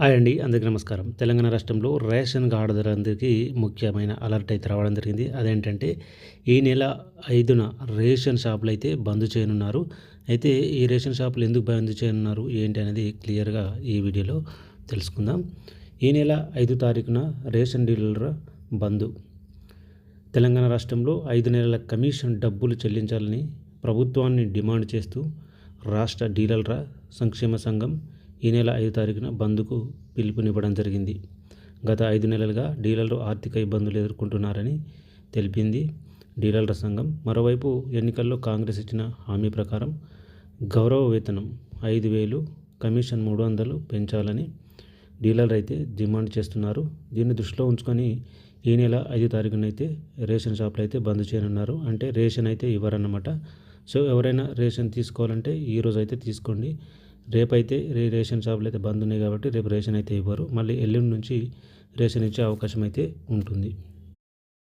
Hi అండి అందరికీ నమస్కారం. తెలంగాణ రాష్ట్రంలో రేషన్ కార్డుదారులందరికీ ముఖ్యమైన అలర్ట్ అయితే రావడం జరిగింది. అదేంటంటే ఈ నెల ఐదున రేషన్ షాపులు అయితే బంద్ చేయనున్నారు. అయితే ఈ రేషన్ షాపులు ఎందుకు బంద్ చేయనున్నారు? ఏంటి అనేది క్లియర్గా ఈ వీడియోలో తెలుసుకుందాం. ఈ నెల ఐదు తారీఖున రేషన్ డీలర్ బంద్. తెలంగాణ రాష్ట్రంలో ఐదు నెలల కమిషన్ డబ్బులు చెల్లించాలని ప్రభుత్వాన్ని డిమాండ్ చేస్తూ రాష్ట్ర డీలర్ల సంక్షేమ సంఘం ఈ నెల ఐదు తారీఖున బంద్కు పిలుపునివ్వడం జరిగింది. గత ఐదు నెలలుగా డీలర్లు ఆర్థిక ఇబ్బందులు ఎదుర్కొంటున్నారని తెలిపింది డీలర్ల సంఘం. మరోవైపు ఎన్నికల్లో కాంగ్రెస్ ఇచ్చిన హామీ ప్రకారం గౌరవ వేతనం ఐదు వేలు కమిషన్ మూడు వందలు పెంచాలని డీలర్లు అయితే డిమాండ్ చేస్తున్నారు. దీన్ని దృష్టిలో ఉంచుకొని ఈ నెల ఐదు తారీఖున అయితే రేషన్ షాపులు అయితే బంద్ చేయనున్నారు. అంటే రేషన్ అయితే ఇవ్వరన్నమాట. సో ఎవరైనా రేషన్ తీసుకోవాలంటే ఈరోజు అయితే తీసుకోండి. రేపైతే రే రేషన్ షాపులు అయితే బంద్ ఉన్నాయి కాబట్టి రేపు రేషన్ అయితే ఇవ్వరు. మళ్ళీ ఎల్లుండి నుంచి రేషన్ ఇచ్చే అవకాశం అయితే ఉంటుంది.